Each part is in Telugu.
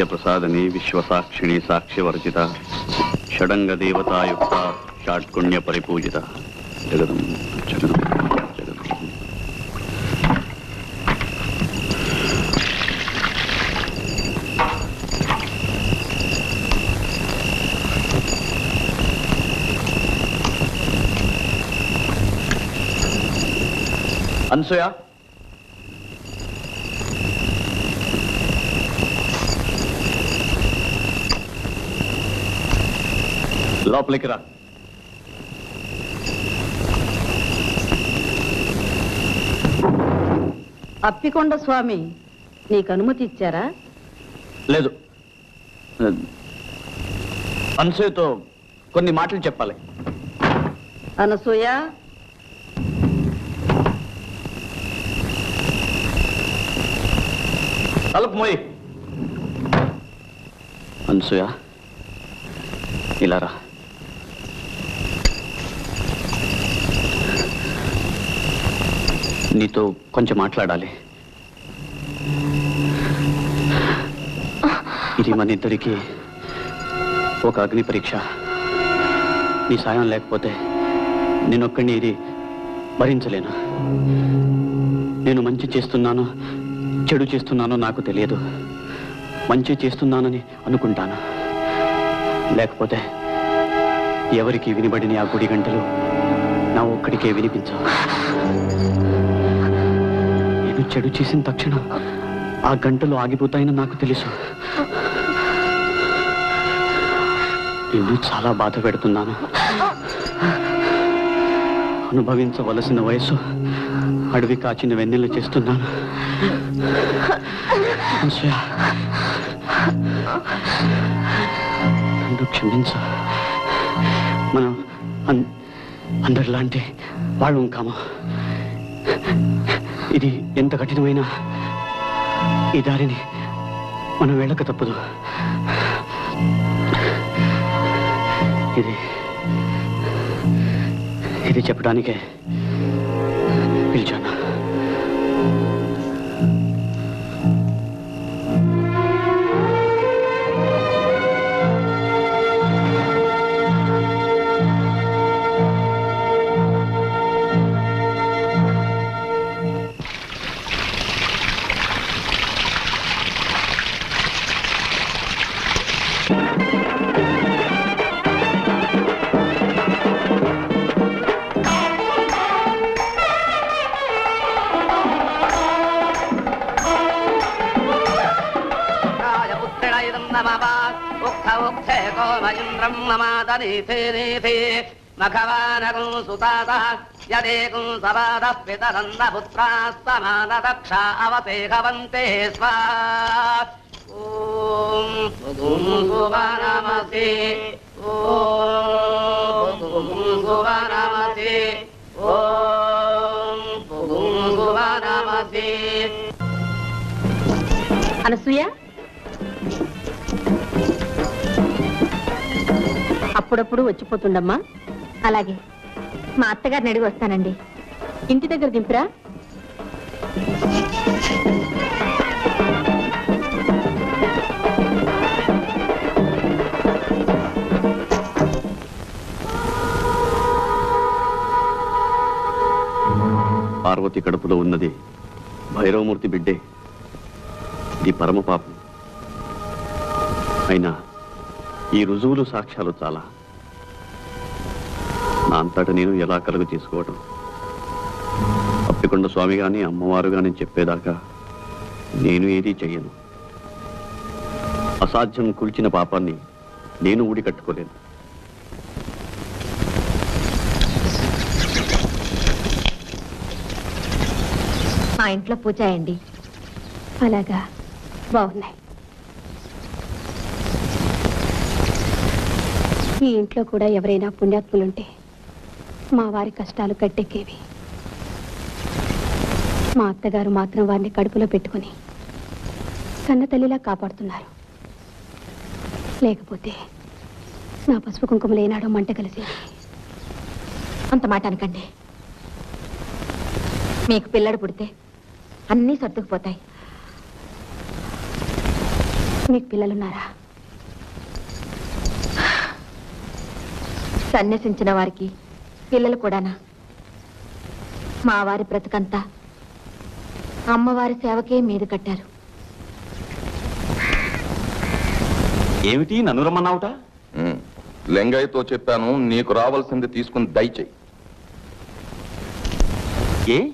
విద్యప్రసాదని విశ్వసాక్షిణి సాక్ష్యవర్జిత షడంగ దేవతాయుక్త షాట్కుణ్య పరిపూజిత జగదం జగదం జగదం. అనసూయ? లోపలికి రా. అప్పికొండ స్వామి నీకు అనుమతి ఇచ్చారా? లేదు. అనసూయతో కొన్ని మాటలు చెప్పాలి. అనసూయ? తలుపు మోయి. అనసూయ ఇలా రా. నీతో కొంచెం మాట్లాడాలి. ఇది మన ఇద్దరికి ఒక అగ్ని పరీక్ష. నీ సాయం లేకపోతే నేనొక్కడిని ఇది భరించలేను. నేను మంచి చేస్తున్నాను చెడు చేస్తున్నానో నాకు తెలియదు. మంచి చేస్తున్నానని అనుకుంటాను. లేకపోతే ఎవరికి వినిబడిన ఆ గుడి గంటలు నా ఒక్కడికే వినిపించవు. నేను చెడు చేసిన తక్షణం ఆ గంటలు ఆగిపోతాయని నాకు తెలుసు. నిన్ను చాలా బాధ పెడుతున్నాను. అనుభవించవలసిన వయసు అడవి కాచిన వెన్నెల చేస్తున్నాను. నన్ను క్షమించ. మనం అందరిలాంటి వాళ్ళు కామా. ఇది ఎంత కఠినమైనా ఈ దారిని మనం వెళ్ళక తప్పదు. ఇది ఇది చెప్పడానికే పిలిచాను. మమాదనీథే సుతాత యదేకం సవాద పితరన్న పుత్రాస్తమాన దక్ష అవతేహవంతే స్వా. ఓం సువనమసి ఓం సువనమసి ఓం సువనమసి అనసూయ? అప్పుడప్పుడు వచ్చిపోతుండమ్మా. అలాగే. మా అత్తగారిని అడిగి వస్తానండి. ఇంటి దగ్గర దింపురా. పార్వతి కడుపులో ఉన్నది భైరవమూర్తి బిడ్డే. ఇది పరమపాపం. అయినా ఈ రుజువులు సాక్ష్యాలు చాలా. నా అంతట నేను ఎలా కలుగు చేసుకోవటం అప్పికొండ స్వామి గాని అమ్మవారు గాని చెప్పేదాకా నేను ఏదీ చెయ్యను. అసాధ్యం కూల్చిన పాపాన్ని నేను ఊడి కట్టుకోలేను. మా ఇంట్లో పూజ అయ్యండి అలాగా? బాగున్నాయి. ఈ ఇంట్లో కూడా ఎవరైనా పుణ్యాత్ములుంటే మా వారి కష్టాలు కట్టెక్కేవి. మా అత్తగారు మాత్రం వారిని కడుపులో పెట్టుకుని కన్న తల్లిలా కాపాడుతున్నారు. లేకపోతే నా పసుపు కుంకుమలు ఏనాడో మంట కలిసి అంత మాట అనకండి. మీకు పిల్లడు పుడితే అన్నీ సర్దుకుపోతాయి. మీకు పిల్లలున్నారా? సన్యసించిన వారికి పిల్లలు కూడానా? మా వారి బ్రతుకంతా అమ్మవారి సేవకే మీద కట్టారు. ఏమిటి? నన్ను రమ్మన్నావుట. లింగయ్యతో చెప్పాను నీకు రావాల్సింది తీసుకుని దయచేయి. ఏ?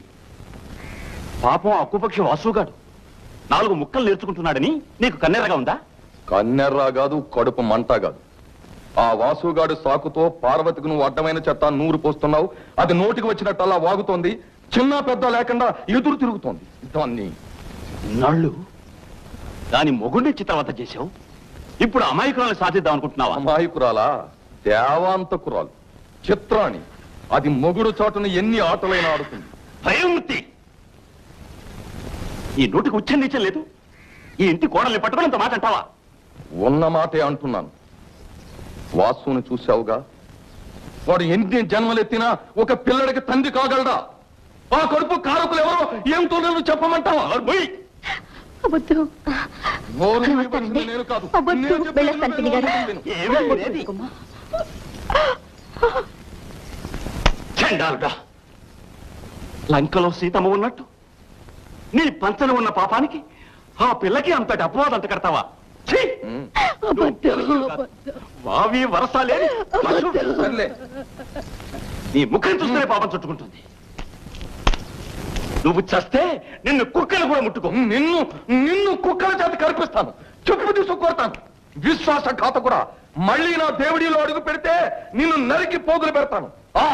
పాపం అక్కుపక్షి వాసుగాడు నాలుగు ముక్కలు నేర్చుకుంటున్నాడని నీకు కన్నెరగా ఉందా? కన్నెర్రా కాదు కడుపు మంట కాదు. ఆ వాసుగాడు సాకుతో పార్వతికి నువ్వు అడ్డమైన చెత్త నూరు పోస్తున్నావు. అది నోటికి వచ్చినట్టల్లా వాగుతోంది. చిన్న పెద్ద లేకుండా ఎదురు తిరుగుతోంది. దాన్ని నళ్ళు దాని మొగుడిని చిత్రవత చేశావు. ఇప్పుడు అమాయకురాలు సాధిద్దాం అనుకుంటున్నావా? అమాయకురాలా? దేవాంతకురాలు. చిత్రాణి. అది మొగుడు చాటున ఎన్ని ఆటలైనా ఆడుతుంది. భయమూర్తి ఈ నోటికి ఉచ్చం లేదు. ఈ ఇంటి కోడల్ని పట్టుకున్నంత మాట అంటావా? ఉన్న మాటే అంటున్నాను. వాసుని చూశావుగా? వాడు ఎన్ని జన్మలెత్తినా ఒక పిల్లడికి తండ్రి కాగలడా? ఆ కడుపు కారకులు ఎవరో ఏం తోడలు చెప్పమంటావా. చండాలుడా లంకలో సీతమ్మ ఉన్నట్టు? నీ పంచన ఉన్న పాపానికి ఆ పిల్లకి అంతటి అపవాదం అంట కడతావా? వావి వరస లేని పశువు. సర్లే. నీ ముఖం చూస్తేనే పాపం చుట్టుకుంటుంది. నువ్వు చస్తే నిన్ను కుక్కలు కూడా ముట్టుకో. నిన్ను నిన్ను కుక్కల చేత కనిపిస్తాను చెప్పు తీసుకొడతాను విశ్వాస ఖాత కూడా మళ్ళీ నా దేవుడిలో అడుగు పెడితే నిన్ను నరికి పోగులు పెడతాను. ఆ!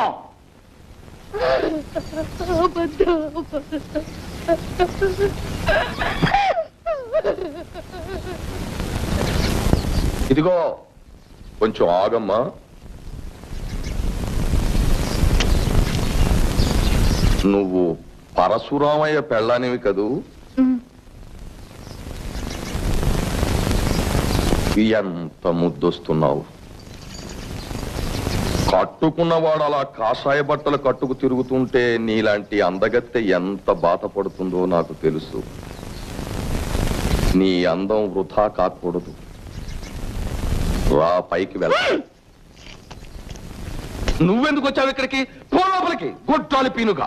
ఇదిగో కొంచెం ఆగమ్మా. నువ్వు పరశురామయ్య పెళ్ళానివి కదూ? ఎంత ముద్దొస్తున్నావు. కట్టుకున్నవాడు అలా కాషాయ బట్టలు కట్టుకు తిరుగుతుంటే నీలాంటి అందగత్తె ఎంత బాధపడుతుందో నాకు తెలుసు. నీ అందం వృధా కాకూడదు. వా పైకి వెళ్ళ నువ్వెందుకు వచ్చావు ఇక్కడికి? పో లోపలికి. గొట్టాలి పీనుగా.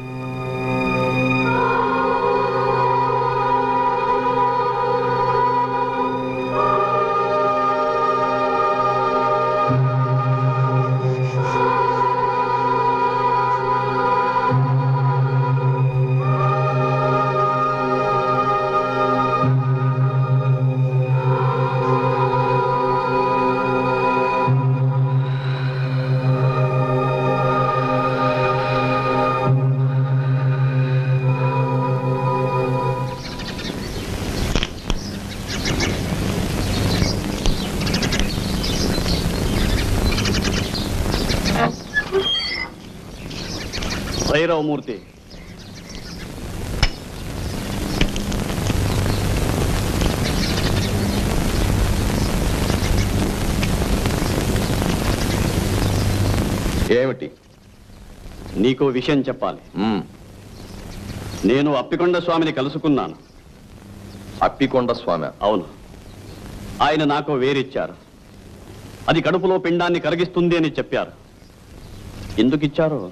భైరవమూర్తి ఏమిటి? నీకో విషయం చెప్పాలి. నేను అప్పికొండ స్వామిని కలుసుకున్నాను. అప్పికొండ స్వామి. అవును. ఆయన నాకు వేరిచ్చారు. అది కడుపులో పిండాన్ని కరిగిస్తుంది అని చెప్పారు. ఎందుకు ఇచ్చారో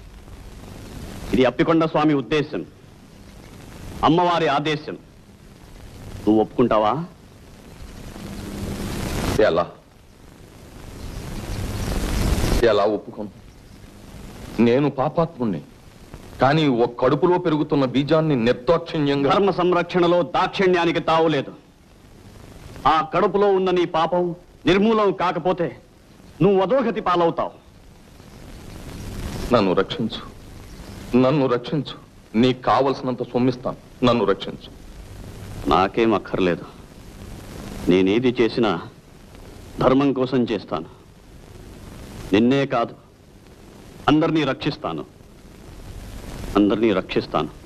ఇది అప్పికొండ స్వామి ఉద్దేశం. అమ్మవారి ఆదేశం. నువ్వు ఒప్పుకుంటావా? ఎలా? ఎలా ఒప్పుకోను? నేను పాపాత్ముణ్ణి కానీ ఒక కడుపులో పెరుగుతున్న బీజాన్ని నిర్దాక్షిణ్యంగా ధర్మ సంరక్షణలో దాక్షిణ్యానికి తావులేదు ఆ కడుపులో ఉన్న నీ పాపం నిర్మూలం కాకపోతే నువ్వు అధోగతి పాలవుతావు. నన్ను రక్షించు. నన్ను రక్షించు. నీకు కావలసినంత సొమ్మిస్తాను. నన్ను రక్షించు. నాకేం అక్కర్లేదు. నేనేది చేసినా ధర్మం కోసం చేస్తాను. నిన్నే కాదు అందరినీ రక్షిస్తాను. అందరినీ రక్షిస్తాను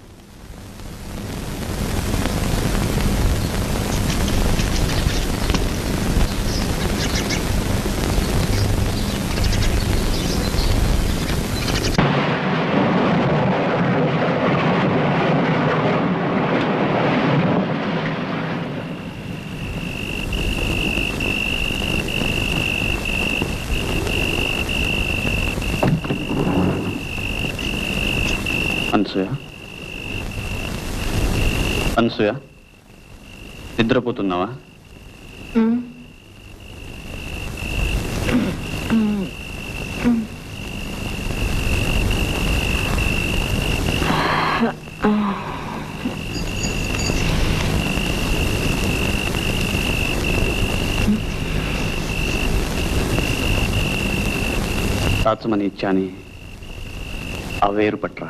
అనసూయ అనసూయ నిద్రపోతున్నావా దాచమని ఇచ్చాని. అవేరు పట్రా.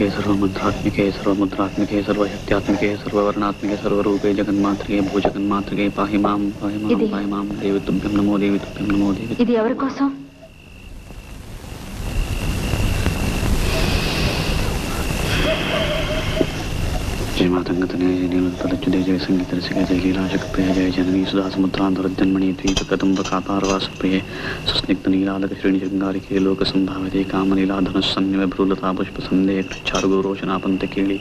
सर्वयंत्रात्मिके सर्वमंत्रात्मिके सर्वमुद्रात्मिके सर्वशक्त्यात्मिके सर्ववर्णात्मिके सर्वरूपे जगन्मात्रिके भूजगन्मात्रिके पाहि मां पाहि मां ఇది- पाहि मां देवी तुभ्यं नमो देवी तुभ्यं नमो देवी ఇది ఎవరి కోసం శ్రీమాతంగతనే నీలంతలచ్చుదే జయ సంగీతరసిక జయ లీలాశక్తే జయ జననీ సుధాసముద్రాంతరజన్మణి ద్వీపకదంబ కాతారవాసప్రియే శ్రేణి శ్రేణిశృంగారికే లోక సంభావితే కామనీలాధనస్సన్నివ భ్రూలతా పుష్ప సందే కృచ్చారుగు రోషనాపంత కీళి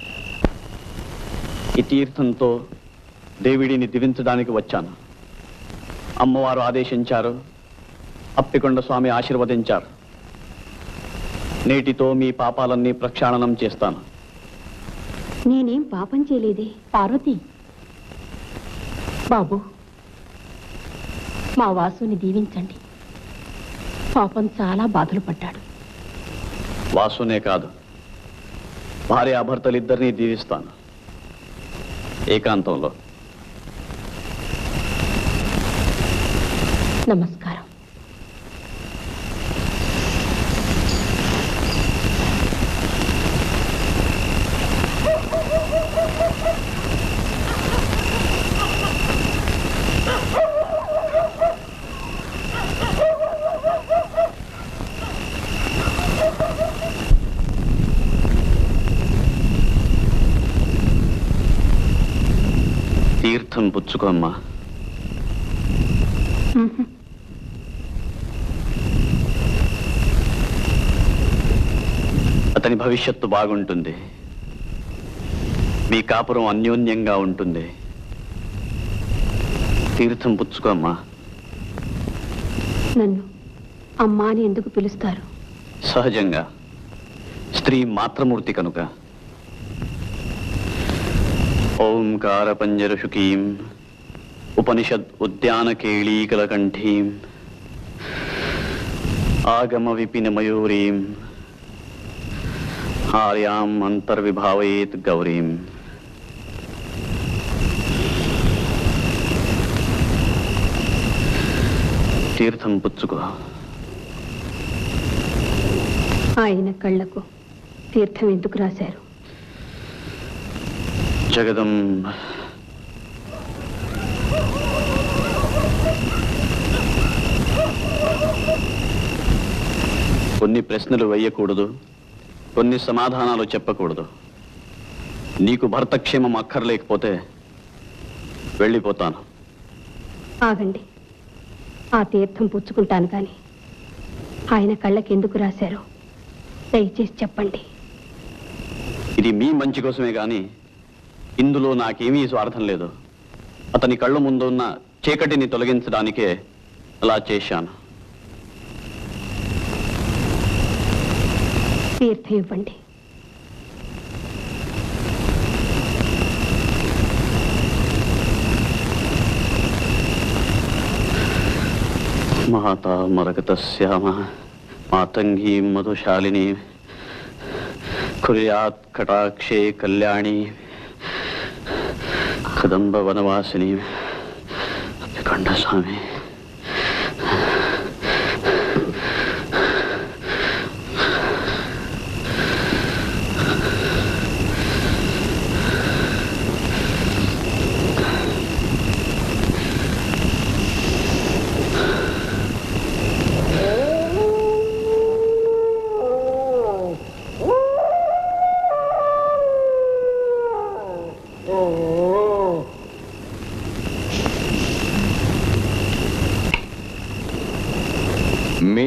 ఈ తీర్థంతో దేవిడిని దివించడానికి వచ్చాను. అమ్మవారు ఆదేశించారు. అప్పికొండ స్వామి ఆశీర్వదించారు. నేటితో మీ పాపాలన్నీ ప్రక్షాళనం చేస్తాను. నేనేం పాపం చేయలేదే. పార్వతి. బాబు మా వాసుని దీవించండి. పాపం చాలా బాధలు పడ్డాడు. వాసునే కాదు భార్యాభర్తలిద్దరినీ దీవిస్తాను. ఏకాంతంలో. నమస్కారం తీర్థం పుచ్చుకోమ్మా అతని అతని భవిష్యత్తు బాగుంటుంది. మీ కాపురం అన్యోన్యంగా ఉంటుంది. తీర్థం పుచ్చుకో అమ్మా నన్ను అమ్మా అని ఎందుకు పిలుస్తారు? సహజంగా. స్త్రీ మాత్రమూర్తి కనుక. ఓంకార పంజరశుకీం ఉపనిషద్ ఉద్యాన కేళీకలకంఠీం ఆగమ విపిన మయూరీం ఆర్యాం అంతర్విభావయేత్ గౌరీం తీర్థం పుచ్చుకో ఆయన కళ్ళకు తీర్థం ఎందుకు రాశారు? జగదం కొన్ని ప్రశ్నలు వేయకూడదు. కొన్ని సమాధానాలు చెప్పకూడదు. నీకు భర్తక్షేమం అక్కర్లేకపోతే వెళ్ళిపోతాను. ఆగండి. ఆ తీర్థం పుచ్చుకుంటాను కానీ ఆయన కళ్ళకి ఎందుకు రాశారో? దయచేసి చెప్పండి. ఇది మీ మంచి కోసమే గాని ఇందులో నాకేమీ స్వార్థం లేదు. అతని కళ్ళ ముందున్న చీకటిని తొలగించడానికే అలా చేశాను. తీర్థం ఇవ్వండి. మాతా మరగతశ్యామ మాతంగీ మధుశాలిని కుర్యాత్ కటాక్షే కళ్యాణి కదంబ వనవాసిని కొండ స్వామి మీ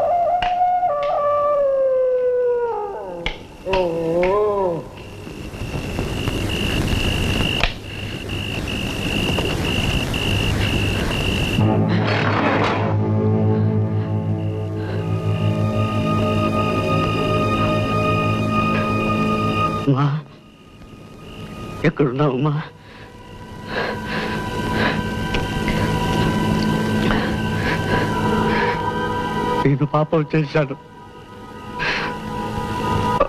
ఎక్కడున్నావు నేను పాపం చేశాను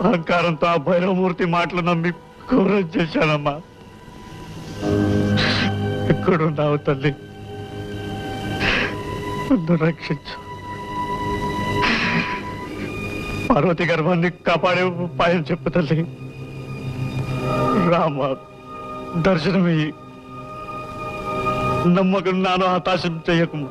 అహంకారంతో ఆ భైరవమూర్తి మాటలు నమ్మి క్రూరం చేశానమ్మా ఎక్కడున్నావు తల్లి? నన్ను రక్షించు. పార్వతి గర్భాన్ని కాపాడే ఉపాయం చెప్పు తల్లి. రామ దర్శనమయ్యి నమ్మకం నాను హతాశం చేయకము.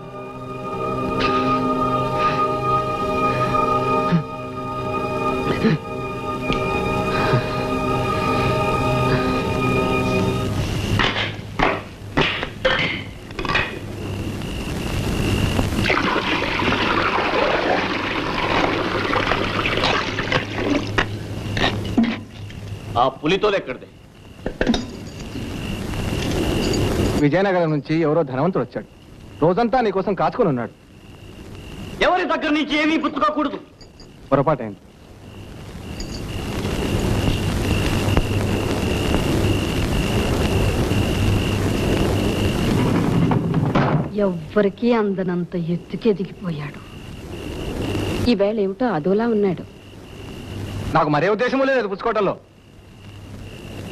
ఆ పులితో ఎక్కడిది? విజయనగరం నుంచి ఎవరో ధనవంతుడు వచ్చాడు. రోజంతా నీకోసం కాచుకొని ఉన్నాడు. ఎవరి దగ్గర నుంచి ఏమీ పుచ్చుకోకూడదు పొరపాటైంది. ఎవ్వరికీ అందనంత ఎత్తుకెదిగిపోయాడు ఈవేళ ఏమిటో అదోలా ఉన్నాడు. నాకు మరే ఉద్దేశము లేదు పుచ్చుకోవటంలో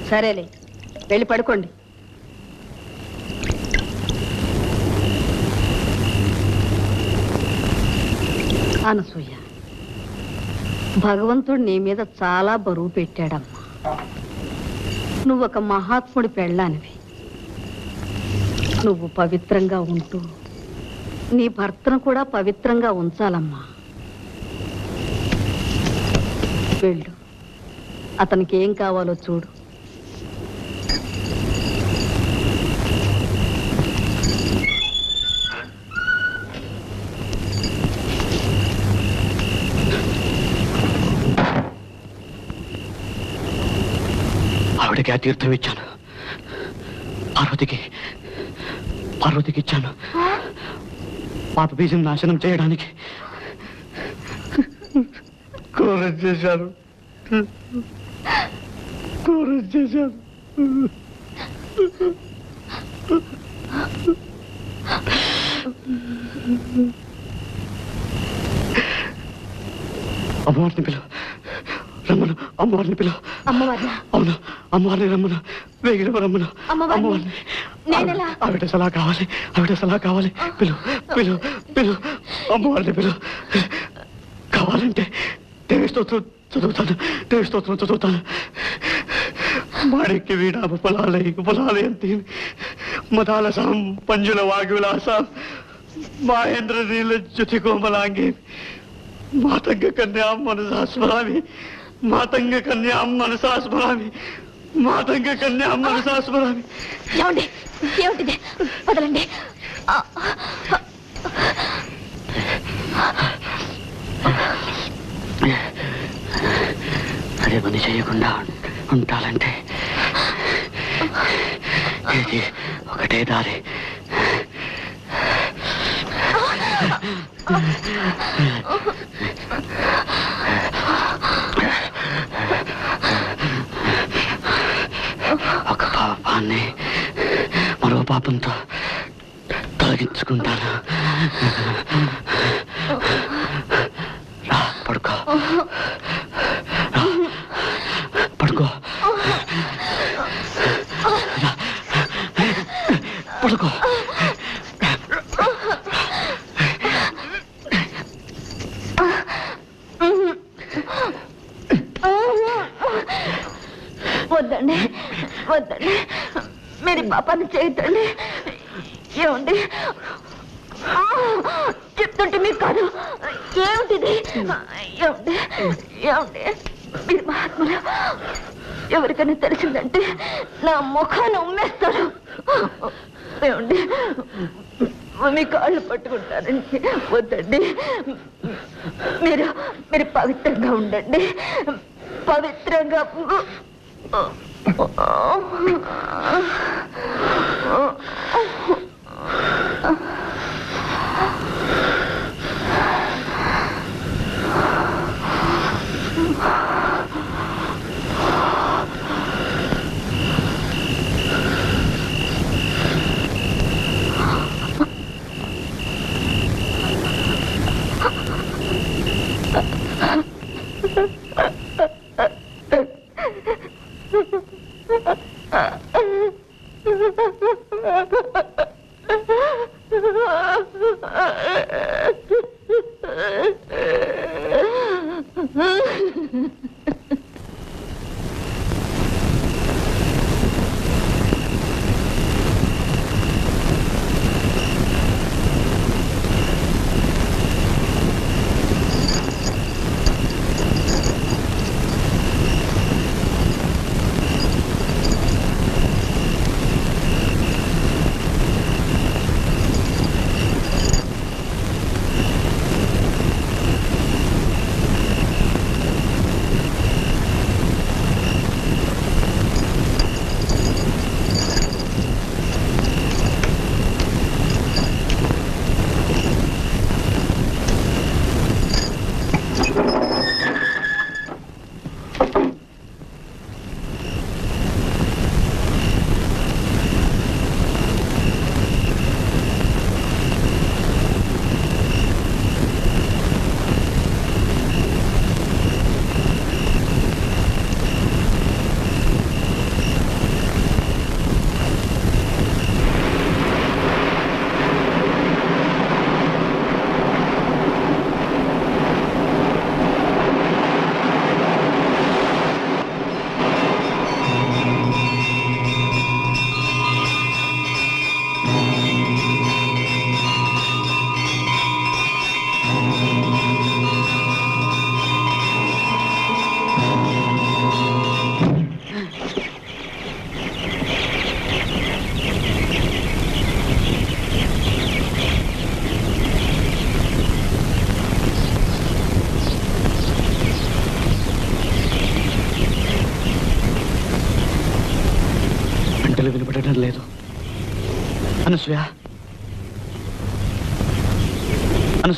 సరేలే వెళ్ళి పడుకోండి. అనసూయ భగవంతుడు నీ మీద చాలా బరువు పెట్టాడమ్మా. నువ్వు ఒక మహాత్ముడి పెళ్ళానివి. నువ్వు పవిత్రంగా ఉంటూ నీ భర్తను కూడా పవిత్రంగా ఉంచాలమ్మా. వెళ్ళు. అతనికి ఏం కావాలో చూడు. ఆవిడకి ఆ తీర్థం ఇచ్చాను. పార్వతికి పార్వతికి ఇచ్చాను. పాప బీజం నాశనం చేయడానికి. కోరం చేశాను. కోరం చేశాను. అమ్మవారిని పిలువ రమ్మను. అమ్మవారిని పిలువ అమ్మవారినా? అవును. అమ్మవారిని రమ్మను. వేగిన రమ్మను. అమ్మవారిని? ఆవిడ సలా కావాలి. ఆవిడ సలా కావాలి. పిలు. పిలు. పిలు. అమ్మవారిని పిలు. కావాలంటే దేవి స్తోత్రం చదువుతాను. దేవి స్తోత్రం చదువుతాను. మాణిక్య వీణ ఉపలాలై ఉపలాలయంతి మదాలసాం పంజుల వాగ్విలాసాం మహేంద్ర నీల జ్యుతి కోమలాంగి. మాతంగ కన్యా మనసా స్మరామి మాతంగ కన్యా మనసా స్మరామి మాతంగ కన్యా మనసా స్మరామి ఏమండి? ఏమిటిది? వదలండి. అదే పని చేయకుండా ఉంటాలంటే ఇది ఒకటే దారి ఒక పాపాన్ని మరో పాపంతో తొలగించుకుంటాను. రా పడుకో. రా, పడుకో. రా, పడుకో వద్దండి వద్దండి మా పని చేయొద్దండి. ఏమండి? చెప్తుంటే మీకు కాదు. ఏమిటిది? ఏమండి? ఏమండి? మీరు మహాత్ములు. ఎవరికైనా తెలిసిందంటే నా ముఖాన్ని ఉమ్మేస్తారు. ఏమండి? మీ కాళ్ళు పట్టుకుంటారండి. వద్దండి. మీరు మీరు పవిత్రంగా ఉండండి. పవిత్రంగా Oh.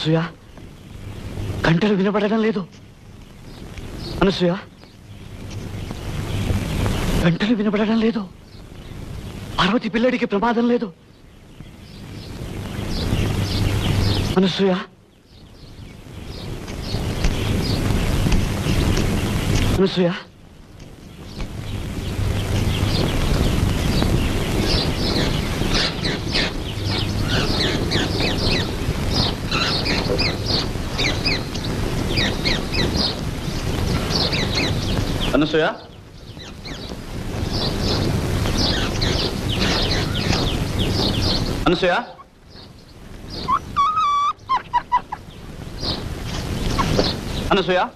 అనసూయ? గంటలు వినపడటం లేదు. అనసూయ? గంటలు వినపడటం లేదు. పార్వతి పిల్లడికి ప్రమాదం లేదు. అనసూయ? అనసూయ? అనసూయ అనసూయ అనసూయ ఆ